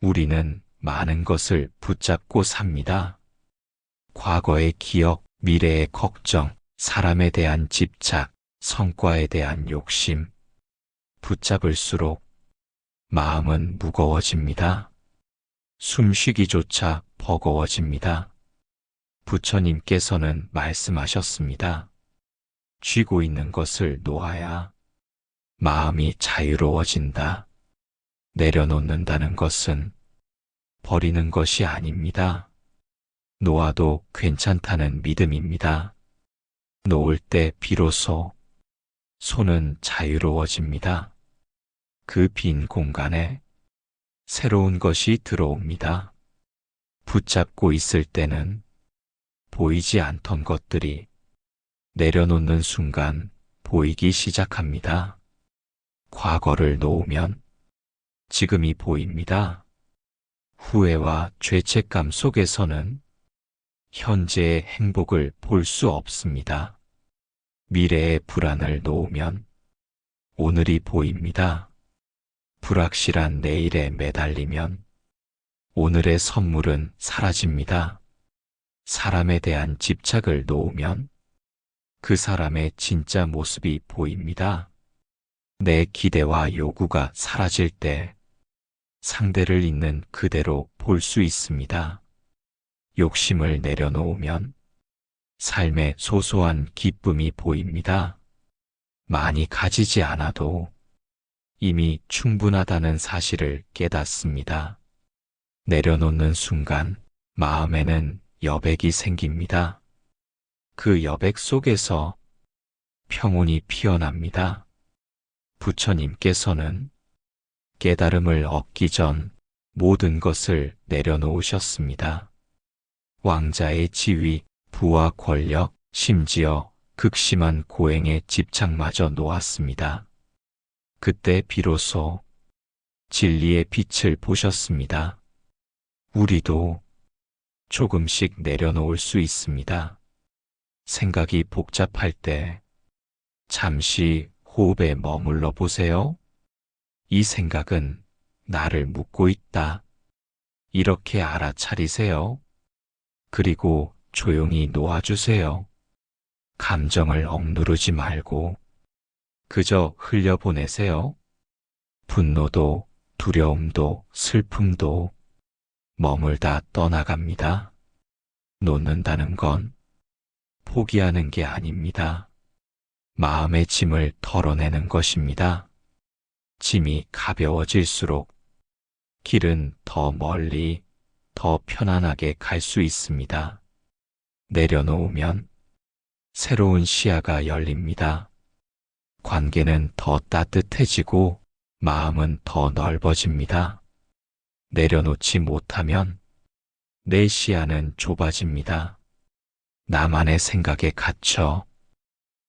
우리는 많은 것을 붙잡고 삽니다. 과거의 기억, 미래의 걱정, 사람에 대한 집착, 성과에 대한 욕심. 붙잡을수록 마음은 무거워집니다. 숨쉬기조차 버거워집니다. 부처님께서는 말씀하셨습니다. 쥐고 있는 것을 놓아야 마음이 자유로워진다. 내려놓는다는 것은 버리는 것이 아닙니다. 놓아도 괜찮다는 믿음입니다. 놓을 때 비로소 손은 자유로워집니다. 그 빈 공간에 새로운 것이 들어옵니다. 붙잡고 있을 때는 보이지 않던 것들이 내려놓는 순간 보이기 시작합니다. 과거를 놓으면 지금이 보입니다. 후회와 죄책감 속에서는 현재의 행복을 볼 수 없습니다. 미래의 불안을 놓으면 오늘이 보입니다. 불확실한 내일에 매달리면 오늘의 선물은 사라집니다. 사람에 대한 집착을 놓으면 그 사람의 진짜 모습이 보입니다. 내 기대와 요구가 사라질 때 상대를 있는 그대로 볼 수 있습니다. 욕심을 내려놓으면 삶의 소소한 기쁨이 보입니다. 많이 가지지 않아도 이미 충분하다는 사실을 깨닫습니다. 내려놓는 순간 마음에는 여백이 생깁니다. 그 여백 속에서 평온이 피어납니다. 부처님께서는 깨달음을 얻기 전 모든 것을 내려놓으셨습니다. 왕자의 지위, 부와 권력, 심지어 극심한 고행에 집착마저 놓았습니다. 그때 비로소 진리의 빛을 보셨습니다. 우리도 조금씩 내려놓을 수 있습니다. 생각이 복잡할 때 잠시 호흡에 머물러 보세요. 이 생각은 나를 묻고 있다. 이렇게 알아차리세요. 그리고 조용히 놓아주세요. 감정을 억누르지 말고 그저 흘려보내세요. 분노도 두려움도 슬픔도 머물다 떠나갑니다. 놓는다는 건 포기하는 게 아닙니다. 마음의 짐을 털어내는 것입니다. 짐이 가벼워질수록 길은 더 멀리, 더 편안하게 갈 수 있습니다. 내려놓으면 새로운 시야가 열립니다. 관계는 더 따뜻해지고 마음은 더 넓어집니다. 내려놓지 못하면 내 시야는 좁아집니다. 나만의 생각에 갇혀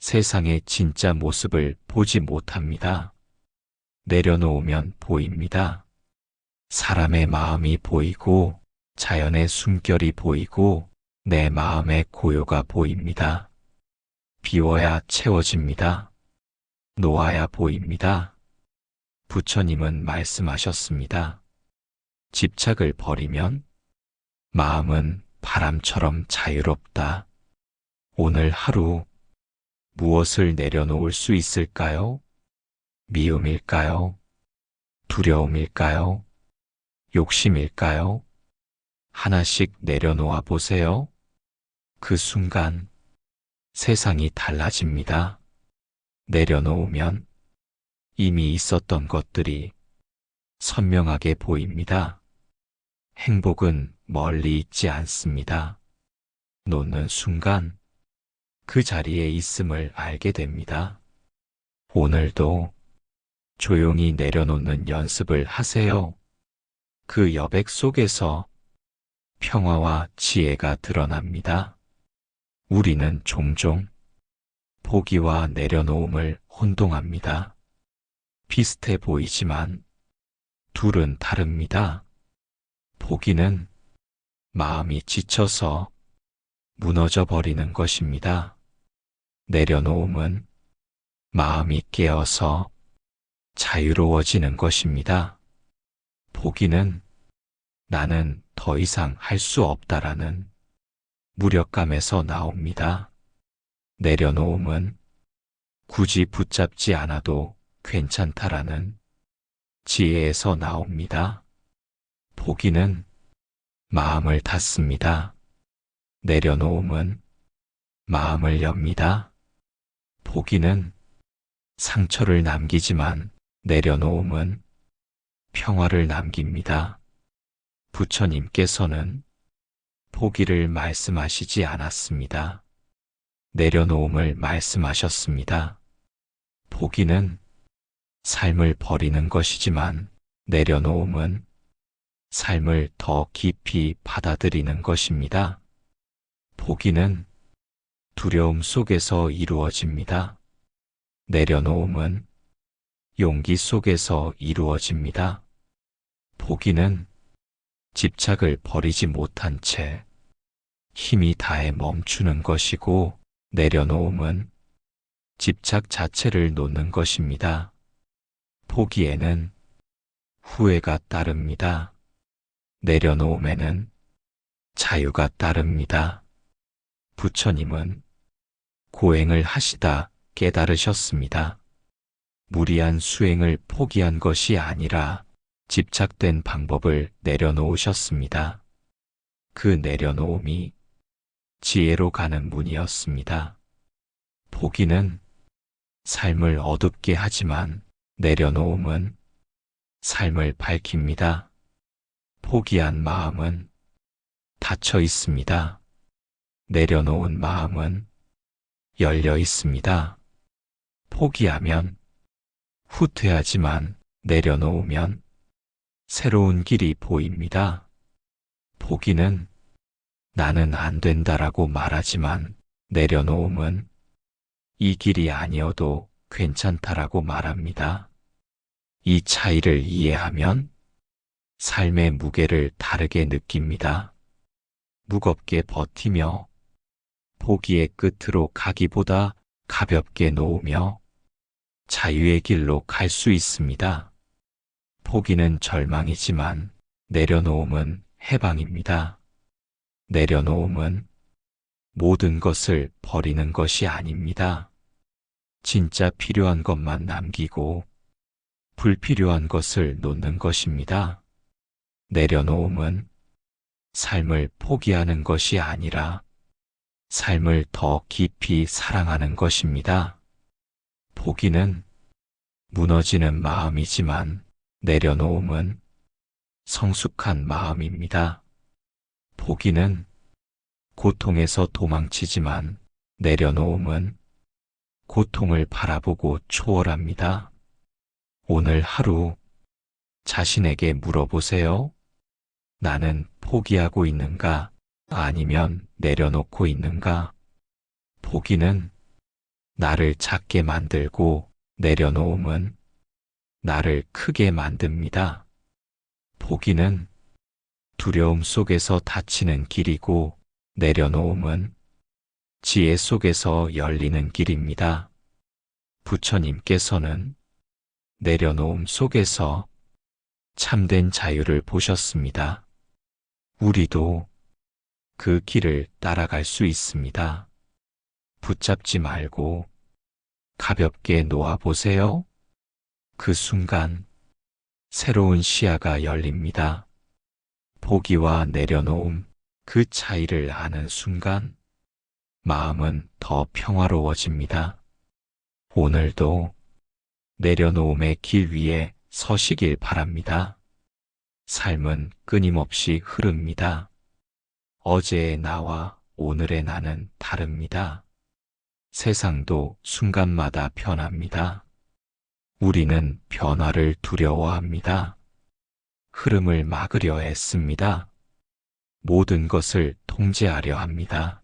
세상의 진짜 모습을 보지 못합니다. 내려놓으면 보입니다. 사람의 마음이 보이고 자연의 숨결이 보이고 내 마음의 고요가 보입니다. 비워야 채워집니다. 놓아야 보입니다. 부처님은 말씀하셨습니다. 집착을 버리면 마음은 바람처럼 자유롭다. 오늘 하루 무엇을 내려놓을 수 있을까요? 미움일까요? 두려움일까요? 욕심일까요? 하나씩 내려놓아 보세요. 그 순간 세상이 달라집니다. 내려놓으면 이미 있었던 것들이 선명하게 보입니다. 행복은 멀리 있지 않습니다. 놓는 순간 그 자리에 있음을 알게 됩니다. 오늘도 조용히 내려놓는 연습을 하세요. 그 여백 속에서 평화와 지혜가 드러납니다. 우리는 종종 포기와 내려놓음을 혼동합니다. 비슷해 보이지만 둘은 다릅니다. 포기는 마음이 지쳐서 무너져 버리는 것입니다. 내려놓음은 마음이 깨어서 자유로워지는 것입니다. 포기는 나는 더 이상 할 수 없다라는 무력감에서 나옵니다. 내려놓음은 굳이 붙잡지 않아도 괜찮다라는 지혜에서 나옵니다. 포기는 마음을 닫습니다. 내려놓음은 마음을 엽니다. 포기는 상처를 남기지만 내려놓음은 평화를 남깁니다. 부처님께서는 포기를 말씀하시지 않았습니다. 내려놓음을 말씀하셨습니다. 포기는 삶을 버리는 것이지만 내려놓음은 삶을 더 깊이 받아들이는 것입니다. 포기는 두려움 속에서 이루어집니다. 내려놓음은 용기 속에서 이루어집니다. 포기는 집착을 버리지 못한 채 힘이 다해 멈추는 것이고 내려놓음은 집착 자체를 놓는 것입니다. 포기에는 후회가 따릅니다. 내려놓음에는 자유가 따릅니다. 부처님은 고행을 하시다 깨달으셨습니다. 무리한 수행을 포기한 것이 아니라 집착된 방법을 내려놓으셨습니다. 그 내려놓음이 지혜로 가는 문이었습니다. 포기는 삶을 어둡게 하지만 내려놓음은 삶을 밝힙니다. 포기한 마음은 닫혀 있습니다. 내려놓은 마음은 열려 있습니다. 포기하면 후퇴하지만 내려놓으면 새로운 길이 보입니다. 포기는 나는 안 된다라고 말하지만 내려놓음은 이 길이 아니어도 괜찮다라고 말합니다. 이 차이를 이해하면 삶의 무게를 다르게 느낍니다. 무겁게 버티며 포기의 끝으로 가기보다 가볍게 놓으며 자유의 길로 갈 수 있습니다. 포기는 절망이지만 내려놓음은 해방입니다. 내려놓음은 모든 것을 버리는 것이 아닙니다. 진짜 필요한 것만 남기고 불필요한 것을 놓는 것입니다. 내려놓음은 삶을 포기하는 것이 아니라 삶을 더 깊이 사랑하는 것입니다. 포기는 무너지는 마음이지만 내려놓음은 성숙한 마음입니다. 포기는 고통에서 도망치지만 내려놓음은 고통을 바라보고 초월합니다. 오늘 하루 자신에게 물어보세요. 나는 포기하고 있는가 아니면 내려놓고 있는가? 포기는 나를 작게 만들고 내려놓음은 나를 크게 만듭니다. 포기는 두려움 속에서 닫히는 길이고 내려놓음은 지혜 속에서 열리는 길입니다. 부처님께서는 내려놓음 속에서 참된 자유를 보셨습니다. 우리도 그 길을 따라갈 수 있습니다. 붙잡지 말고 가볍게 놓아보세요. 그 순간 새로운 시야가 열립니다. 포기와 내려놓음, 그 차이를 아는 순간 마음은 더 평화로워집니다. 오늘도 내려놓음의 길 위에 서시길 바랍니다. 삶은 끊임없이 흐릅니다. 어제의 나와 오늘의 나는 다릅니다. 세상도 순간마다 변합니다. 우리는 변화를 두려워합니다. 흐름을 막으려 애씁니다. 모든 것을 통제하려 합니다.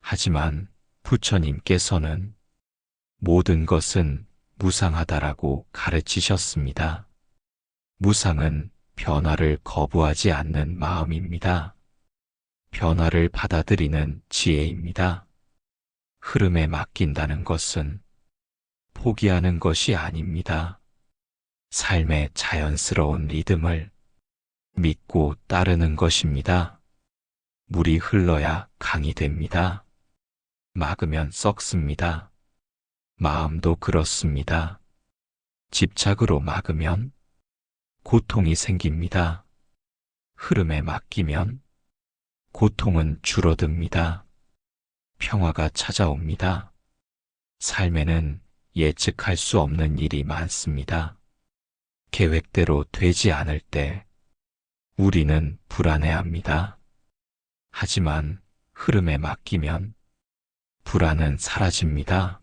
하지만 부처님께서는 모든 것은 무상하다라고 가르치셨습니다. 무상은 변화를 거부하지 않는 마음입니다. 변화를 받아들이는 지혜입니다. 흐름에 맡긴다는 것은 포기하는 것이 아닙니다. 삶의 자연스러운 리듬을 믿고 따르는 것입니다. 물이 흘러야 강이 됩니다. 막으면 썩습니다. 마음도 그렇습니다. 집착으로 막으면 고통이 생깁니다. 흐름에 맡기면 고통은 줄어듭니다. 평화가 찾아옵니다. 삶에는 예측할 수 없는 일이 많습니다. 계획대로 되지 않을 때 우리는 불안해합니다. 하지만 흐름에 맡기면 불안은 사라집니다.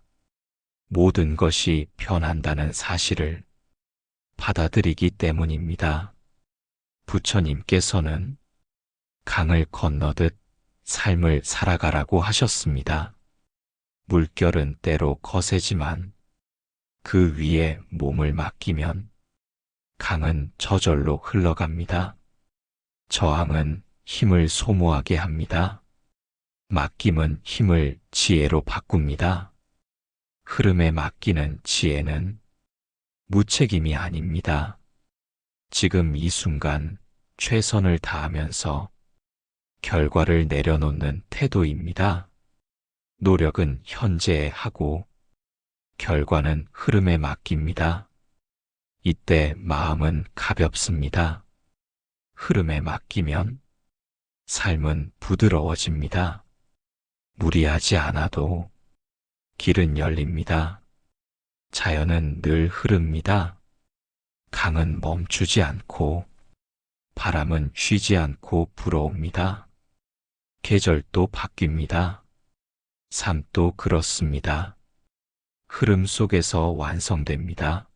모든 것이 변한다는 사실을 받아들이기 때문입니다. 부처님께서는 강을 건너듯 삶을 살아가라고 하셨습니다. 물결은 때로 거세지만 그 위에 몸을 맡기면 강은 저절로 흘러갑니다. 저항은 힘을 소모하게 합니다. 맡김은 힘을 지혜로 바꿉니다. 흐름에 맡기는 지혜는 무책임이 아닙니다. 지금 이 순간 최선을 다하면서 결과를 내려놓는 태도입니다. 노력은 현재에 하고 결과는 흐름에 맡깁니다. 이때 마음은 가볍습니다. 흐름에 맡기면 삶은 부드러워집니다. 무리하지 않아도 길은 열립니다. 자연은 늘 흐릅니다. 강은 멈추지 않고 바람은 쉬지 않고 불어옵니다. 계절도 바뀝니다. 삶도 그렇습니다. 흐름 속에서 완성됩니다.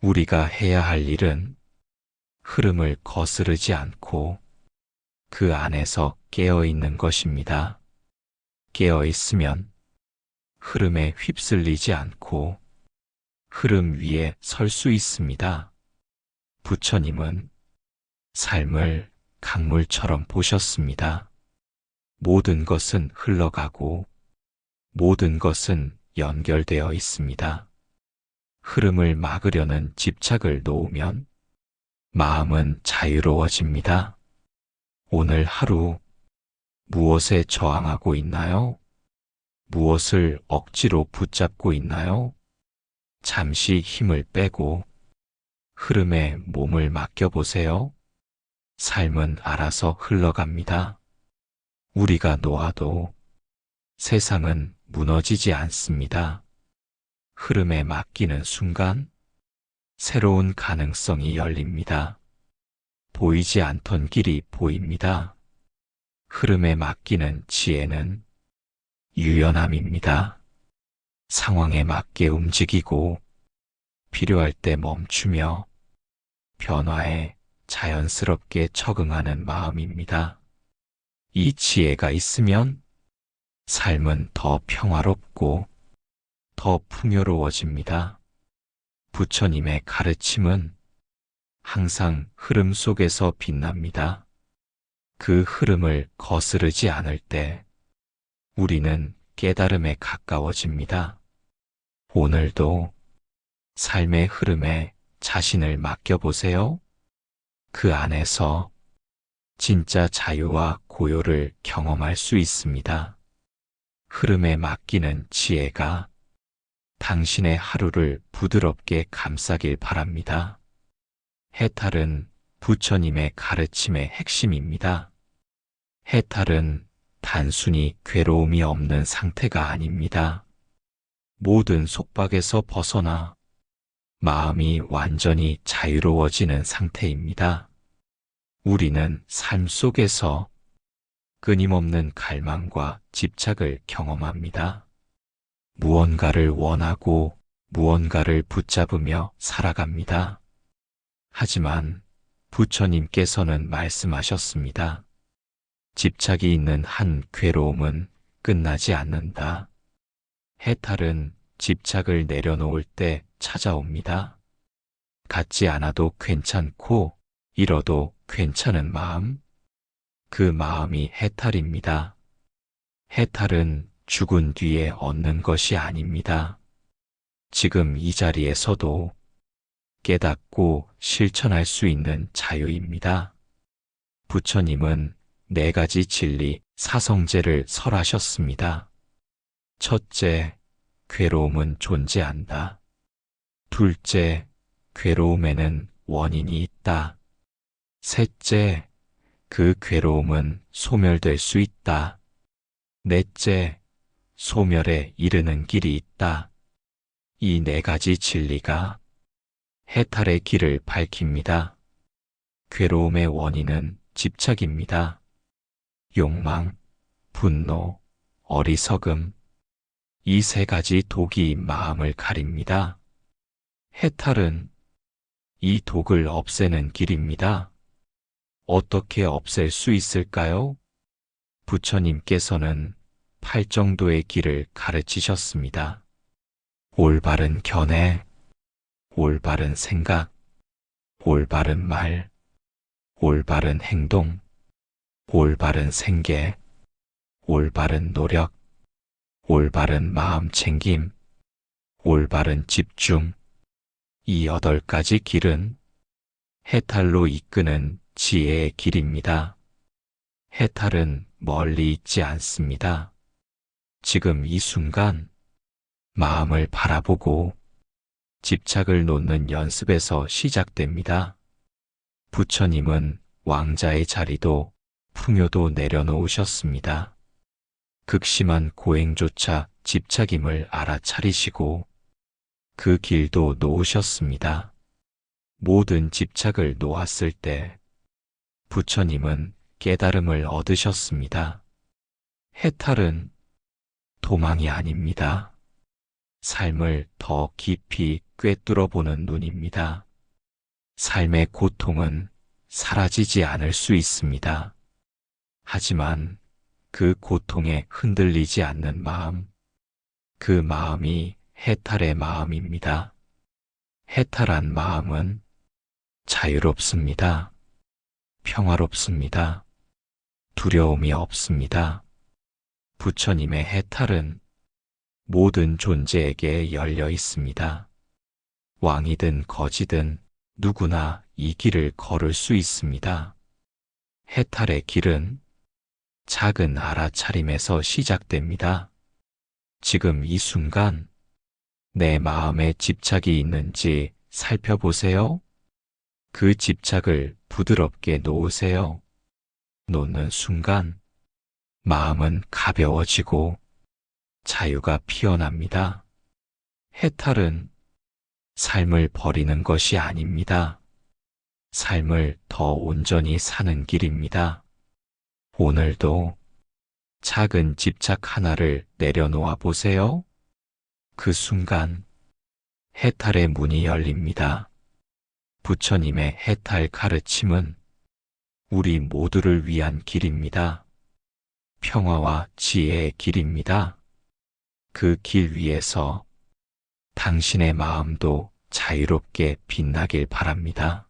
우리가 해야 할 일은 흐름을 거스르지 않고 그 안에서 깨어 있는 것입니다. 깨어 있으면 흐름에 휩쓸리지 않고 흐름 위에 설 수 있습니다. 부처님은 삶을 강물처럼 보셨습니다. 모든 것은 흘러가고 모든 것은 연결되어 있습니다. 흐름을 막으려는 집착을 놓으면 마음은 자유로워집니다. 오늘 하루 무엇에 저항하고 있나요? 무엇을 억지로 붙잡고 있나요? 잠시 힘을 빼고 흐름에 몸을 맡겨보세요. 삶은 알아서 흘러갑니다. 우리가 놓아도 세상은 무너지지 않습니다. 흐름에 맡기는 순간 새로운 가능성이 열립니다. 보이지 않던 길이 보입니다. 흐름에 맡기는 지혜는 유연함입니다. 상황에 맞게 움직이고 필요할 때 멈추며 변화에 자연스럽게 적응하는 마음입니다. 이 지혜가 있으면 삶은 더 평화롭고 더 풍요로워집니다. 부처님의 가르침은 항상 흐름 속에서 빛납니다. 그 흐름을 거스르지 않을 때 우리는 깨달음에 가까워집니다. 오늘도 삶의 흐름에 자신을 맡겨보세요. 그 안에서 진짜 자유와 고요를 경험할 수 있습니다. 흐름에 맡기는 지혜가 당신의 하루를 부드럽게 감싸길 바랍니다. 해탈은 부처님의 가르침의 핵심입니다. 해탈은 단순히 괴로움이 없는 상태가 아닙니다. 모든 속박에서 벗어나 마음이 완전히 자유로워지는 상태입니다. 우리는 삶 속에서 끊임없는 갈망과 집착을 경험합니다. 무언가를 원하고 무언가를 붙잡으며 살아갑니다. 하지만 부처님께서는 말씀하셨습니다. 집착이 있는 한 괴로움은 끝나지 않는다. 해탈은 집착을 내려놓을 때 찾아옵니다. 갖지 않아도 괜찮고 잃어도 괜찮은 마음. 그 마음이 해탈입니다. 해탈은 죽은 뒤에 얻는 것이 아닙니다. 지금 이 자리에서도 깨닫고 실천할 수 있는 자유입니다. 부처님은 네 가지 진리 사성제를 설하셨습니다. 첫째, 괴로움은 존재한다. 둘째, 괴로움에는 원인이 있다. 셋째, 그 괴로움은 소멸될 수 있다. 넷째, 소멸에 이르는 길이 있다. 이 네 가지 진리가 해탈의 길을 밝힙니다. 괴로움의 원인은 집착입니다. 욕망, 분노, 어리석음, 이 세 가지 독이 마음을 가립니다. 해탈은 이 독을 없애는 길입니다. 어떻게 없앨 수 있을까요? 부처님께서는 팔 정도의 길을 가르치셨습니다. 올바른 견해, 올바른 생각, 올바른 말, 올바른 행동, 올바른 생계, 올바른 노력, 올바른 마음 챙김, 올바른 집중, 이 여덟 가지 길은 해탈로 이끄는 지혜의 길입니다. 해탈은 멀리 있지 않습니다. 지금 이 순간 마음을 바라보고 집착을 놓는 연습에서 시작됩니다. 부처님은 왕자의 자리도 풍요도 내려놓으셨습니다. 극심한 고행조차 집착임을 알아차리시고 그 길도 놓으셨습니다. 모든 집착을 놓았을 때 부처님은 깨달음을 얻으셨습니다. 해탈은 도망이 아닙니다. 삶을 더 깊이 꿰뚫어 보는 눈입니다. 삶의 고통은 사라지지 않을 수 있습니다. 하지만 그 고통에 흔들리지 않는 마음, 그 마음이 해탈의 마음입니다. 해탈한 마음은 자유롭습니다. 평화롭습니다. 두려움이 없습니다. 부처님의 해탈은 모든 존재에게 열려 있습니다. 왕이든 거지든 누구나 이 길을 걸을 수 있습니다. 해탈의 길은 작은 알아차림에서 시작됩니다. 지금 이 순간 내 마음에 집착이 있는지 살펴보세요. 그 집착을 부드럽게 놓으세요. 놓는 순간 마음은 가벼워지고 자유가 피어납니다. 해탈은 삶을 버리는 것이 아닙니다. 삶을 더 온전히 사는 길입니다. 오늘도 작은 집착 하나를 내려놓아 보세요. 그 순간 해탈의 문이 열립니다. 부처님의 해탈 가르침은 우리 모두를 위한 길입니다. 평화와 지혜의 길입니다. 그 길 위에서 당신의 마음도 자유롭게 빛나길 바랍니다.